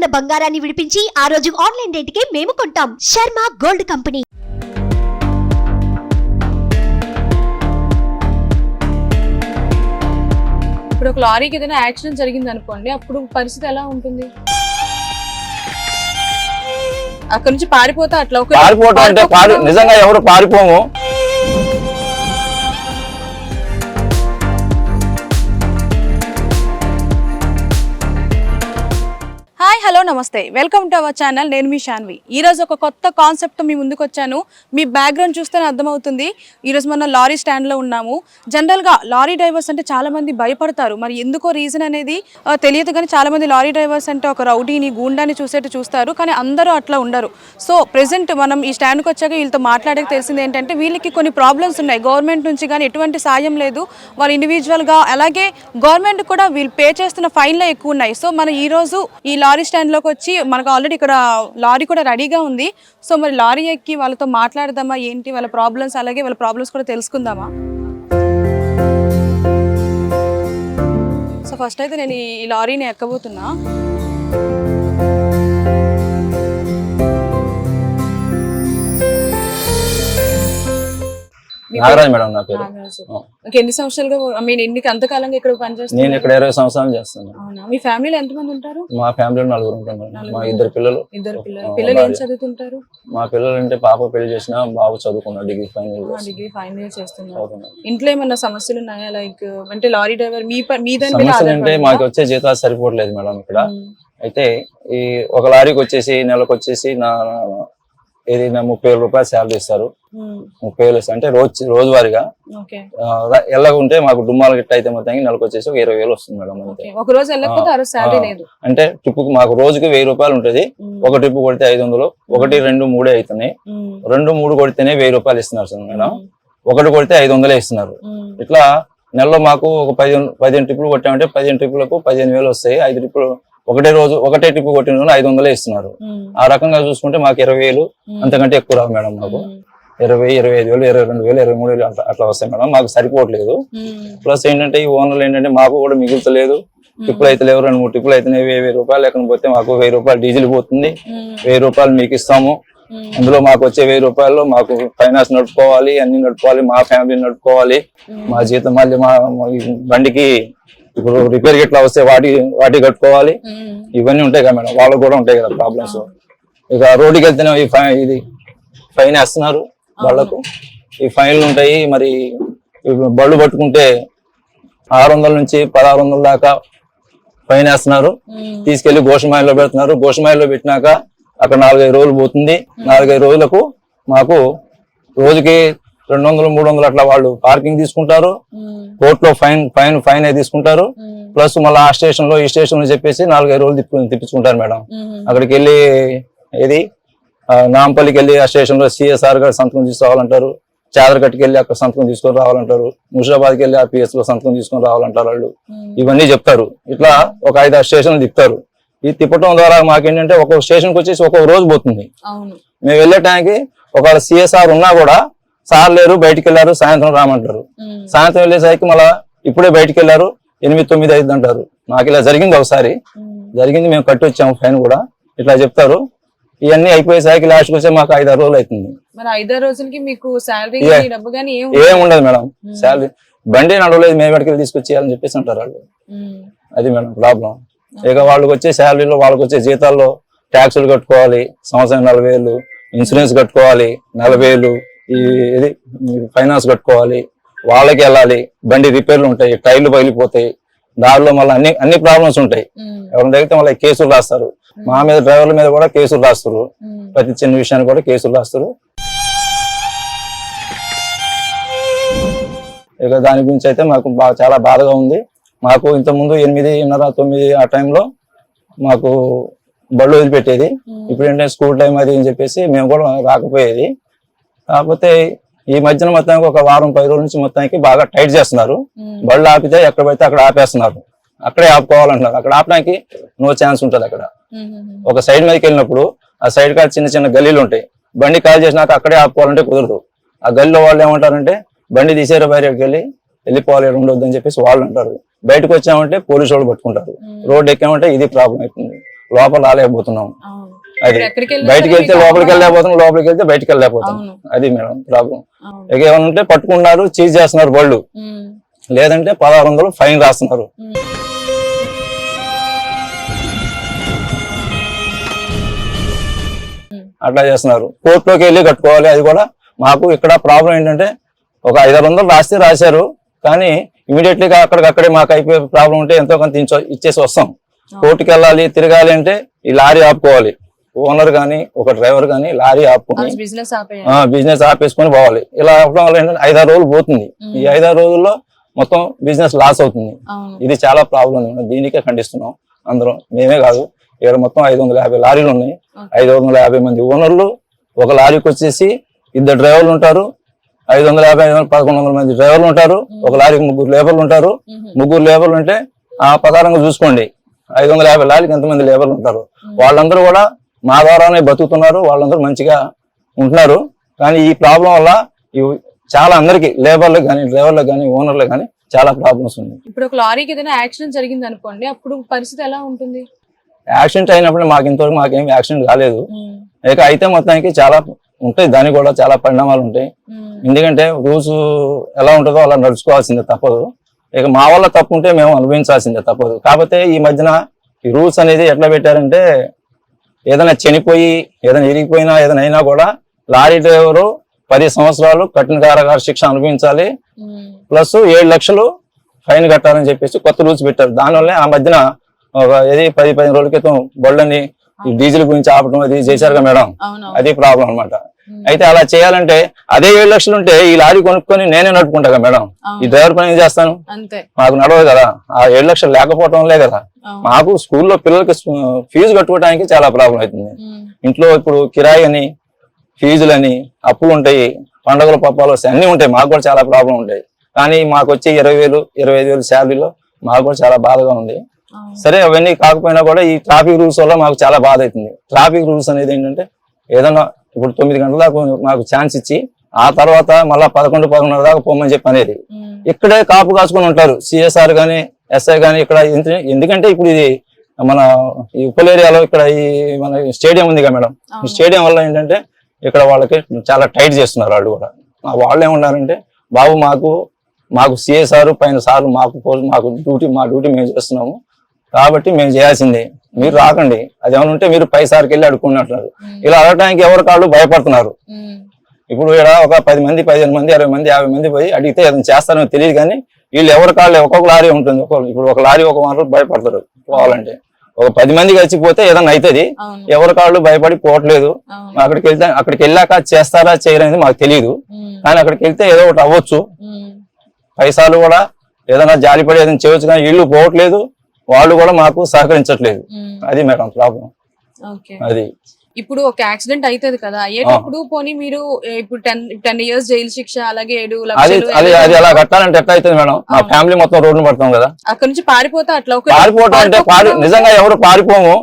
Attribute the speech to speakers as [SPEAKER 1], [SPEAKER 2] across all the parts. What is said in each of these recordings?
[SPEAKER 1] ఉన్న బంగారాన్ని విడిపించి ఆ రోజు ఆన్లైన్ రేటుకే మేము కొంటాం. Sharma gold company.
[SPEAKER 2] ఇప్పుడు ఒక లారీకి ఏదైనా యాక్సిడెంట్ జరిగింది అనుకోండి అప్పుడు పరిస్థితి ఎలా ఉంటుంది? అక్కడ నుంచి పారిపోతే అట్లా ఒక
[SPEAKER 3] పారిపోవటం అంటే నిజంగా ఎవరు పారిపోము.
[SPEAKER 2] నమస్తే. వెల్కమ్ టు అవర్ ఛానల్ నేను మీ షాన్వి. ఈ రోజు ఒక కొత్త కాన్సెప్ట్ మీ ముందుకు వచ్చాను. మీ బ్యాక్గ్రౌండ్ చూస్తేనే అర్థమవుతుంది. ఈరోజు మనం లారీ స్టాండ్లో ఉన్నాము. జనరల్గా లారీ డ్రైవర్స్ అంటే చాలామంది భయపడతారు. మరి ఎందుకో రీజన్ అనేది తెలియదు కానీ చాలామంది లారీ డ్రైవర్స్ అంటే ఒక రౌడీని గూండాని చూసేట్టు చూస్తారు. కానీ అందరూ అట్లా ఉండరు. సో ప్రెసెంట్ మనం ఈ స్టాండ్కి వచ్చాక వీళ్ళతో మాట్లాడక తెలిసింది ఏంటంటే వీళ్ళకి కొన్ని ప్రాబ్లమ్స్ ఉన్నాయి. గవర్నమెంట్ నుంచి కానీ ఎటువంటి సాయం లేదు. వాళ్ళు ఇండివిజువల్గా అలాగే గవర్నమెంట్ కూడా వీళ్ళు పే చేస్తున్న ఫైన్లే ఎక్కువ ఉన్నాయి. సో మనం ఈ రోజు ఈ లారీ స్టాండ్లోకి వచ్చి మనకు ఆల్రెడీ ఇక్కడ లారీ కూడా రెడీగా ఉంది. సో మరి లారీ ఎక్కి వాళ్ళతో మాట్లాడదామా? ఏంటి వాళ్ళ ప్రాబ్లమ్స్ అలాగే వాళ్ళ ప్రాబ్లమ్స్ కూడా తెలుసుకుందామా? సో ఫస్ట్ అయితే నేను ఈ లారీని ఎక్కబోతున్నా.
[SPEAKER 3] నాగరాజ్ మేడం నా పేరు.
[SPEAKER 2] ఎన్ని సంవత్సరాలుగా మీన్ ఎన్ని అంతకాలంగా ఇక్కడ
[SPEAKER 3] నేను
[SPEAKER 2] పనిచేస్తున్నారు
[SPEAKER 3] ఇక్కడ ఇరవై సంవత్సరాలు చేస్తాను
[SPEAKER 2] అవునా? మీ ఫ్యామిలీలో ఎంతమంది ఉంటారు?
[SPEAKER 3] మా ఫ్యామిలీలో నలుగురు ఉంటాం మేడం. మా ఇద్దరు పిల్లలు.
[SPEAKER 2] ఇద్దరు పిల్లలు. ఏం. చదువుతుంటారు?
[SPEAKER 3] మా పిల్లలు అంటే పాప పెళ్ళి చేసిన బాబు చదువుకున్నాడు డిగ్రీ ఫైనల్
[SPEAKER 2] డిగ్రీ ఫైనల్ చేస్తున్నారు. ఇంట్లో ఏమన్నా సమస్యలు ఉన్నాయా? లైక్ అంటే లారీ డ్రైవర్ మీ మీ మీద
[SPEAKER 3] సమస్యలు అంటే మాకు వచ్చే జీతాలు సరిపోవట్లేదు మేడం ఇక్కడ. అయితే ఈ ఒక లారీకి వచ్చేసి నెలకు వచ్చేసి నా ఏది నా ముప్పై వేల రూపాయలు శాలరీ ఇస్తారు. ముప్పై వేలు అంటే రోజు రోజువారీగా. ఉంటే మాకు డుమ్మాలు గిట్ట అయితే మొత్తం నెలకు వచ్చేసి ఒక ఇరవై వేలు వస్తుంది మేడం
[SPEAKER 2] ఒక రోజు
[SPEAKER 3] అంటే ట్రిప్ మాకు రోజుకి వెయ్యి రూపాయలు ఉంటది.
[SPEAKER 2] ఉమ్.
[SPEAKER 3] ఒక ట్రిప్ కొడితే ఐదు వందలు ఒకటి రెండు మూడే అవుతున్నాయి. రెండు మూడు కొడితేనే వెయ్యి రూపాయలు ఇస్తున్నారు సార్ మేడం. ఒకటి కొడితే ఐదు వందలే ఇస్తున్నారు. ఇట్లా నెలలో మాకు ఒక పదిహేను పదిహేను ట్రిప్పులు కొట్టామంటే పదిహేను ట్రిప్పులకు పదిహేను వేలు వస్తాయి. ఐదు ట్రిప్పులు ఒకటే రోజు ఒకటే ట్రిప్ కొట్టిన రోజు ఐదు వందలే ఇస్తున్నారు. ఆ రకంగా చూసుకుంటే మాకు ఇరవై వేలు. అంతకంటే ఎక్కువ రావు మేడం మాకు. ఇరవై ఇరవై ఐదు వేలు ఇరవై రెండు వేలు ఇరవై మూడు వేలు అట్లా అట్లా వస్తాయి మేడం మాకు సరిపోవట్లేదు. ప్లస్ ఏంటంటే ఈ ఓనర్లు ఏంటంటే మాకు కూడా మిగులుతలేదు ట్రిప్పులు అయితే లేవు రెండు మూడు ట్రిప్పులు అయితే వెయ్యి వెయ్యి రూపాయలు ఎక్కడ పోతే మాకు వెయ్యి రూపాయలు డీజిల్ పోతుంది. వెయ్యి రూపాయలు మీకు ఇస్తాము. అందులో మాకు వచ్చే వెయ్యి రూపాయలు మాకు ఫైనాన్స్ నడుపుకోవాలి అన్ని నడుపుకోవాలి మా ఫ్యామిలీ నడుపుకోవాలి మా జీతం మళ్ళీ మా బండికి ఇప్పుడు రిపేర్ గిట్లా వస్తే వాటి వాటి కట్టుకోవాలి. ఇవన్నీ ఉంటాయి కదా మేడం. వాళ్ళకు కూడా ఉంటాయి కదా ప్రాబ్లమ్స్ ఇక రోడ్డుకి వెళ్తేనే ఈ ఫైన్ ఇది ఫైన్ వేస్తున్నారు వాళ్ళకు. ఈ ఫైన్లు ఉంటాయి. మరి బళ్ళు పట్టుకుంటే ఆరు వందల నుంచి పదహారు వందల దాకా ఫైన్ వేస్తున్నారు. తీసుకెళ్ళి గోషమాయిలో పెడుతున్నారు. గోషమాయిలో పెట్టినాక అక్కడ నాలుగైదు రోజులు పోతుంది. నాలుగైదు రోజులకు మాకు రోజుకి రెండు వందలు మూడు వందలు అట్లా వాళ్ళు పార్కింగ్ తీసుకుంటారు. కోర్టులో ఫైన్ ఫైన్ ఫైన్ అయి తీసుకుంటారు. ప్లస్ మళ్ళీ ఆ స్టేషన్లో ఈ స్టేషన్లో చెప్పేసి నాలుగైదు రోజులు తిప్పు తిప్పించుకుంటారు మేడం. అక్కడికి వెళ్ళి ఏది? నాంపల్లికి వెళ్ళి ఆ స్టేషన్లో సిఎస్ఆర్ గారు సంతకం తీసుకురావాలంటారు. చాదరకట్టుకి వెళ్ళి అక్కడ సంతకం తీసుకొని రావాలంటారు. ముషిరాబాద్కి వెళ్ళి ఆ పిఎస్లో సంతకం తీసుకొని రావాలంటారు వాళ్ళు. ఇవన్నీ చెప్తారు. ఇట్లా ఒక ఐదు ఆరు స్టేషన్లు తిప్పుతారు. ఈ తిప్పటం ద్వారా మాకేంటంటే ఒక్కొక్క స్టేషన్కి వచ్చేసి ఒక్కొక్క రోజు పోతుంది. మేము వెళ్ళే టైంకి ఒకవేళ సిఎస్ఆర్ ఉన్నా కూడా సార్ లేరు బయటికి వెళ్ళారు సాయంత్రం రామంటారు. సాయంత్రం వెళ్ళేసరికి మళ్ళా ఇప్పుడే బయటికి వెళ్ళారు ఎనిమిది తొమ్మిది ఐదు అంటారు. నాకు ఇలా జరిగింది ఒకసారి. జరిగింది మేము కట్టి వచ్చాము ఫైన్ కూడా. ఇట్లా చెప్తారు. ఇవన్నీ అయిపోయేసరికి లాస్ట్కి వచ్చే మాకు ఐదు ఆరు రోజులు అవుతుంది.
[SPEAKER 2] మరి ఐదారు రోజులకి మీకు శాలరీ
[SPEAKER 3] Yeah.
[SPEAKER 2] డబ్బు కానీ ఏం
[SPEAKER 3] ఏం ఉండదు మేడం. శాలరీ బండి నడవలేదు మేము ఎక్కడికి తీసుకొచ్చేయాలని చెప్పేసి అంటారు వాళ్ళు. అది మేడం ప్రాబ్లం ఇక వాళ్ళకి వచ్చే శాలరీలో వాళ్ళకి వచ్చే జీతాల్లో ట్యాక్సులు కట్టుకోవాలి సంవత్సరం నలభై వేలు ఇన్సూరెన్స్ కట్టుకోవాలి నలభై వేలు ఈ ఇది ఫైనాన్స్ కట్టుకోవాలి వాళ్ళకి వెళ్ళాలి బండి రిపేర్లు ఉంటాయి టైర్లు పగిలిపోతాయి దారిలో మళ్ళీ అన్ని అన్ని ప్రాబ్లమ్స్ ఉంటాయి. ఎవరిని తగ్గితే మళ్ళీ కేసులు రాస్తారు. మా మీద డ్రైవర్ల మీద కూడా కేసులు రాస్తారు. ప్రతి చిన్న విషయానికి కూడా కేసులు రాస్తారు. ఇక దాని గురించి అయితే మాకు చాలా బాధగా ఉంది. మాకు ఇంతకుముందు ఎనిమిదిన్నర తొమ్మిది ఆ టైంలో మాకు బళ్ళు వదిలిపెట్టేది. ఇప్పుడు ఏంటంటే స్కూల్ టైం అది అని చెప్పేసి మేము కూడా రాకపోయేది. కాకపోతే ఈ మధ్యన మొత్తానికి ఒక వారం పది రోజుల నుంచి మొత్తానికి బాగా టైట్ చేస్తున్నారు. బళ్ళు ఆపితే ఎక్కడ పడితే అక్కడ ఆపేస్తున్నారు. అక్కడే ఆపుకోవాలంటున్నారు. అక్కడ ఆపడానికి నో ఛాన్స్ ఉంటుంది అక్కడ. ఒక సైడ్ మీదకి వెళ్ళినప్పుడు ఆ సైడ్ కాడ చిన్న చిన్న గల్లీలు ఉంటాయి. బండి కాల్ చేసినాక అక్కడే ఆపుకోవాలంటే కుదరదు. ఆ గల్లీలో వాళ్ళు ఏమంటారంటే బండి తీసేరు బయటకు వెళ్ళి వెళ్ళిపోవాలి ఉండొద్దు అని చెప్పేసి వాళ్ళు అంటారు. బయటకు వచ్చామంటే పోలీసు వాళ్ళు పట్టుకుంటారు. రోడ్డు ఎక్కామంటే ఇది ప్రాబ్లం అవుతుంది. లోపల రాలేకపోతున్నాం. అది బయటికి వెళ్తే లోపలికి వెళ్ళలేకపోతున్నాం లోపలికి వెళ్తే బయటికి వెళ్ళలేకపోతున్నాం
[SPEAKER 2] అవును.
[SPEAKER 3] అది మేడం ప్రాబ్లం. ఇక ఏమైనా ఉంటే పట్టుకున్నారు చీజ్ చేస్తున్నారు బళ్ళు.
[SPEAKER 2] ఉమ్,
[SPEAKER 3] లేదంటే పదహారు వందలు ఫైన్ రాస్తున్నారు. అట్లా చేస్తున్నారు. కోర్టులోకి వెళ్ళి కట్టుకోవాలి అది కూడా మాకు ఇక్కడ ప్రాబ్లం ఏంటంటే ఒక ఐదారు వందలు రాస్తే రాశారు కానీ ఇమీడియట్లీ గా అక్కడికక్కడే మాకు అయిపోయే ప్రాబ్లం ఉంటే ఎంతో కొంత ఇంచో- ఇచ్చేసి వస్తాం. కోర్టుకి వెళ్ళాలి తిరగాలి అంటే ఈ లారీ ఆపుకోవాలి. ఓనర్ గాని ఒక డ్రైవర్ గాని లారీ ఆపుకొని
[SPEAKER 2] బిజినెస్ ఆపేయాలి.
[SPEAKER 3] ఆ బిజినెస్ ఆపేసుకొని పోవాలి. ఇలా అవడం వల్ల ఏంటంటే ఐదారు రోజులు పోతుంది. ఈ ఐదారు రోజుల్లో మొత్తం బిజినెస్ లాస్ అవుతుంది. ఇది చాలా ప్రాబ్లం దీనికే ఖండిస్తున్నాం. అందరం మేమే కాదు. ఇక్కడ మొత్తం ఐదు వందల యాభై లారీలు ఉన్నాయి. ఐదు వందల యాభై మంది ఓనర్లు ఒక లారీకి వచ్చేసి ఇద్దరు డ్రైవర్లు ఉంటారు. ఐదు వందల యాభై ఐదు వందల పదకొండు వందల మంది డ్రైవర్లు ఉంటారు. ఒక లారీకి ముగ్గురు లేబర్లు ఉంటారు. ముగ్గురు లేబర్లు ఉంటే ఆ ప్రకారంగా చూసుకోండి. ఐదు వందల యాభై లారీకి ఎంతమంది లేబర్లు ఉంటారు? వాళ్ళందరూ కూడా మా ద్వారానే బతుకుతున్నారు వాళ్ళందరూ మంచిగా ఉంటున్నారు. కానీ ఈ ప్రాబ్లం వల్ల చాలా అందరికి లేబర్లకు కానీ డ్రైవర్లకు కానీ ఓనర్లకు కానీ చాలా ప్రాబ్లమ్స్ ఉన్నాయి.
[SPEAKER 2] ఇప్పుడు ఒక లారీకి ఏదైనా యాక్సిడెంట్ జరిగింది అనుకోండి అప్పుడు పరిస్థితి ఎలా ఉంటుంది?
[SPEAKER 3] యాక్సిడెంట్ అయినప్పుడు మాకు ఇంతవరకు మాకేం యాక్సిడెంట్ కాలేదు. ఇక అయితే మొత్తానికి చాలా ఉంటాయి దానికి కూడా చాలా పరిణామాలు ఉంటాయి. ఎందుకంటే రూల్స్ ఎలా ఉంటుందో అలా నడుచుకోవాల్సిందే తప్పదు. ఇక మా వల్ల తప్పు ఉంటే మేము అనుభవించాల్సిందే తప్పదు. కాకపోతే ఈ మధ్యన ఈ రూల్స్ అనేది ఎట్లా పెట్టారంటే ఏదైనా చనిపోయి ఏదైనా ఇరిగిపోయినా ఏదైనా అయినా కూడా లారీ డ్రైవరు పది సంవత్సరాలు కఠిన కారాగార శిక్ష అనుభవించాలి. ప్లస్ ఏడు లక్షలు ఫైన్ కట్టాలని చెప్పేసి కొత్త రూల్స్ పెట్టారు. దానివల్ల ఆ మధ్యన ఒక ఏది పది పదిహేను రోజుల క్రితం బళ్ళని డీజిల్ గురించి ఆపడం అది చేశారు కదా మేడం? అది ప్రాబ్లం అన్నమాట.
[SPEAKER 2] ఉమ్,
[SPEAKER 3] అయితే అలా చేయాలంటే అదే ఏడు లక్షలు ఉంటే ఈ లారీ కొనుక్కొని నేనే నడుపుకుంటా కదా మేడం? ఈ డ్రైవర్ పని ఏం చేస్తాను? మాకు నడవదు కదా. ఆ ఏడు లక్షలు లేకపోవడం వల్లే కదా. మాకు స్కూల్లో పిల్లలకి ఫీజు కట్టుకోవడానికి చాలా ప్రాబ్లం అవుతుంది. ఇంట్లో ఇప్పుడు కిరాయి అని ఫీజులని అప్పులు ఉంటాయి పండుగల పప్పాలు అన్ని ఉంటాయి. మాకు కూడా చాలా ప్రాబ్లం ఉంటాయి. కానీ మాకు వచ్చే ఇరవై వేలు ఇరవై ఐదు వేలు శాలరీలో మాకు కూడా చాలా బాధగా ఉంది. సరే అవన్నీ కాకపోయినా కూడా ఈ ట్రాఫిక్ రూల్స్ వల్ల మాకు చాలా బాధ అవుతుంది. ట్రాఫిక్ రూల్స్ అనేది ఏంటంటే ఏదైనా ఇప్పుడు తొమ్మిది గంటల దాకా మాకు ఛాన్స్ ఇచ్చి ఆ తర్వాత మళ్ళా పదకొండు పదకొండున్నర దాకా పోమని చెప్పి అనేది. ఇక్కడే కాపు కాసుకొని ఉంటారు. సిఎస్ఆర్ గానీ ఎస్ఐ గానీ ఇక్కడ ఎందు- ఎందుకంటే ఇప్పుడు ఇది మన ఈ ఉప్పల్ ఏరియాలో ఇక్కడ ఈ మన స్టేడియం ఉంది కదా మేడం. ఈ. స్టేడియం వల్ల ఏంటంటే ఇక్కడ వాళ్ళకి చాలా టైట్ చేస్తున్నారు వాళ్ళు కూడా. వాళ్ళు ఏమన్నారంటే బాబు మాకు మాకు సిఎస్ఆర్ పైన సార్ మాకు మాకు డ్యూటీ మా డ్యూటీ మేము చేస్తున్నాము. కాబట్టి మేము చేయాల్సిందే మీరు రాకండి. అది ఏమైనా ఉంటే మీరు పై సార్కి వెళ్ళి అడుక్కుని అంటున్నారు ఇలా అడగడానికి ఎవరి కాళ్ళు భయపడుతున్నారు? ఇప్పుడు ఇక్కడ ఒక పది మంది పదిహేను మంది అరవై మంది యాభై మంది పోయి అడిగితే ఏదైనా చేస్తారో తెలియదు కానీ వీళ్ళు ఎవరి కాళ్ళు ఒక్కొక్క లారీ ఉంటుంది. ఇప్పుడు ఒక లారీ ఒక వారు భయపడతారు పోవాలంటే. ఒక పది మంది కలిసి పోతే ఏదైనా అవుతుంది ఎవరి కాళ్ళు భయపడి పోవట్లేదు. అక్కడికి వెళ్తే అక్కడికి వెళ్ళాక చేస్తారా చేయరనేది మాకు తెలియదు కానీ అక్కడికి వెళ్తే ఏదో ఒకటి అవ్వచ్చు. పైసలు కూడా ఏదైనా జాలిపడి ఏదైనా చేయవచ్చు కానీ వీళ్ళు పోవట్లేదు. వాళ్ళు కూడా మాకు సహకరించట్లేదు. అది మేడం ప్రాబ్లం. అది.
[SPEAKER 2] ఇప్పుడు ఒక యాక్సిడెంట్ అవుతుంది కదా అయ్యేటప్పుడు పోనీ మీరు ఇప్పుడు టెన్ టెన్ ఇయర్స్ జైలు శిక్ష అలాగే ఏడు
[SPEAKER 3] అది అది అలా కట్టాలంటే ఎట్లా అవుతుంది మేడం? మా. ఫ్యామిలీ మొత్తం రోడ్డు పడతాం కదా.
[SPEAKER 2] అక్కడ నుంచి పారిపోతే అట్లా
[SPEAKER 3] పారిపోవటం అంటే నిజంగా ఎవరు పారిపోము.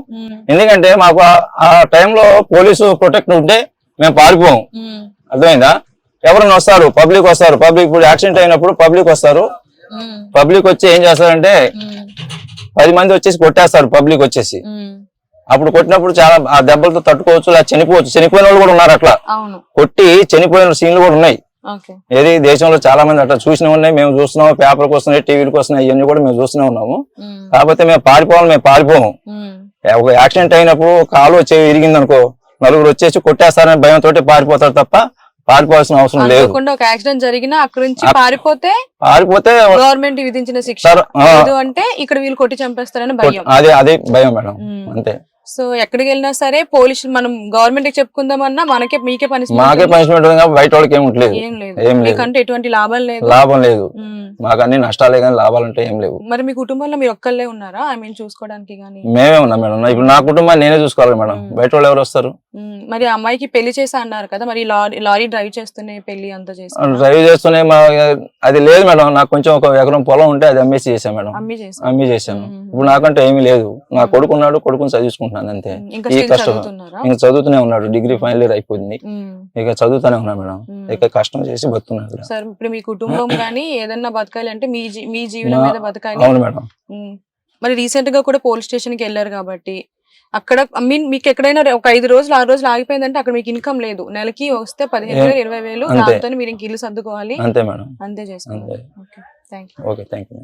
[SPEAKER 3] ఎందుకంటే మాకు ఆ- టైంలో పోలీసు ప్రొటెక్ట్ ఉంటే మేము పారిపోము. అర్థమైందా? ఎవరైనా వస్తారు పబ్లిక్ వస్తారు పబ్లిక్ ఇప్పుడు యాక్సిడెంట్ అయినప్పుడు పబ్లిక్ వస్తారు. పబ్లిక్ వచ్చి ఏం చేస్తారంటే పది మంది వచ్చేసి కొట్టేస్తారు పబ్లిక్ వచ్చేసి. అప్పుడు కొట్టినప్పుడు చాలా ఆ దెబ్బలతో తట్టుకోవచ్చు లేదా చనిపోవచ్చు. చనిపోయిన వాళ్ళు కూడా ఉన్నారు అట్లా. కొట్టి చనిపోయిన సీన్లు కూడా ఉన్నాయి. ఏది దేశంలో చాలా మంది అట్లా చూసిన ఉన్నాయి. మేము చూస్తున్నాము పేపర్కి వస్తున్నాయి టీవీలకు వస్తున్నాయి ఇవన్నీ కూడా మేము చూస్తూనే ఉన్నాము. కాకపోతే మేము పారిపోవాలి మేము పారిపోము. ఒక యాక్సిడెంట్ అయినప్పుడు కాలు వచ్చి ఇరిగింది అనుకో నలుగురు వచ్చేసి కొట్టేస్తారని భయంతో పారిపోతారు తప్ప పారిపోవాల్సిన అవసరం లేదు.
[SPEAKER 2] ఒక యాక్సిడెంట్ జరిగినా అక్కడ నుంచి పారిపోతే
[SPEAKER 3] పారిపోతే
[SPEAKER 2] గవర్నమెంట్ విధించిన శిక్ష. అంటే ఇక్కడ వీళ్ళు కొట్టి చంపేస్తారని భయం.
[SPEAKER 3] అదే అదే భయం మేడం. అంతే.
[SPEAKER 2] సో ఎక్కడికి వెళ్ళినా సరే పోలీసులు మనం గవర్నమెంట్కి చెప్పుకుందామన్నా మనకే మీకే
[SPEAKER 3] మాకే
[SPEAKER 2] పనిష్మెంట్
[SPEAKER 3] పనిష్మెంట్ ఉంది కాబట్టి బయట వాళ్ళకి ఏం ఉండలేదు
[SPEAKER 2] ఏం లేదు.
[SPEAKER 3] ఏం లేదు.
[SPEAKER 2] మీకంటే ఎటువంటి లాభం లేదు.
[SPEAKER 3] లాభం లేదు. మాకు అన్ని నష్టాలే కానీ లాభాలంటే ఏం లేవు.
[SPEAKER 2] మరి మీ కుటుంబంలో మీరు ఒక్కళ్ళే ఉన్నారా? ఐ మీన్ చూసుకోవడానికి గానీ?
[SPEAKER 3] మేమే ఉన్నాం మేడం. ఇప్పుడు నా కుటుంబాన్ని నేనే చూసుకోవాలి మేడం. బయట వాళ్ళు ఎవరు వస్తారు?
[SPEAKER 2] మరి ఆ అమ్మాయికి పెళ్ళి చేసా అన్నారు కదా మరి లారీ లారీ డ్రైవ్ చేస్తూనే పెళ్ళి అంతా చేసి
[SPEAKER 3] డ్రైవ్ చేస్తూనే అది లేదు మేడం. నాకు కొంచెం ఒక ఎకరం పొలం ఉంటే అది అమ్మేసి చేశాను మేడం.
[SPEAKER 2] అమ్మి
[SPEAKER 3] చేశాను. ఇప్పుడు నాకంటే ఏమీ లేదు. నా కొడుకు ఉన్నాడు కొడుకుని చదివించుకుంటున్నాను అంతే.
[SPEAKER 2] ఇంకా
[SPEAKER 3] ఈ
[SPEAKER 2] స్టిల్
[SPEAKER 3] కష్టం ఇంకా చదువుతూనే ఉన్నాడు. డిగ్రీ ఫైనల్ ఇయర్ అయిపోయింది. ఇక చదువుతూనే ఉన్నా మేడం. ఇక కష్టం చేసి బతున్నాడు.
[SPEAKER 2] సార్ ఇప్పుడు మీ కుటుంబం గానీ ఏదన్నా బతకాలి అంటే మీ మీ జీవనం మీద బతకాలి.
[SPEAKER 3] అవును మేడం.
[SPEAKER 2] మరి రీసెంట్గా కూడా పోలీస్ స్టేషన్కి వెళ్ళారు కాబట్టి అక్కడ ఐ మీన్ మీకు ఎక్కడైనా ఒక ఐదు రోజులు ఆరు రోజులు ఆగిపోయిందంటే అక్కడ మీకు ఇన్కమ్ లేదు. నెలకి వస్తే పదిహేను వేలు ఇరవై వేలు
[SPEAKER 3] అంతే.
[SPEAKER 2] దాంతో మీరు ఇంక ఇల్లు సర్దుకోవాలి.
[SPEAKER 3] అంతే మేడం.
[SPEAKER 2] అంతే
[SPEAKER 3] అంతే.
[SPEAKER 2] Okay thank you
[SPEAKER 3] okay thank you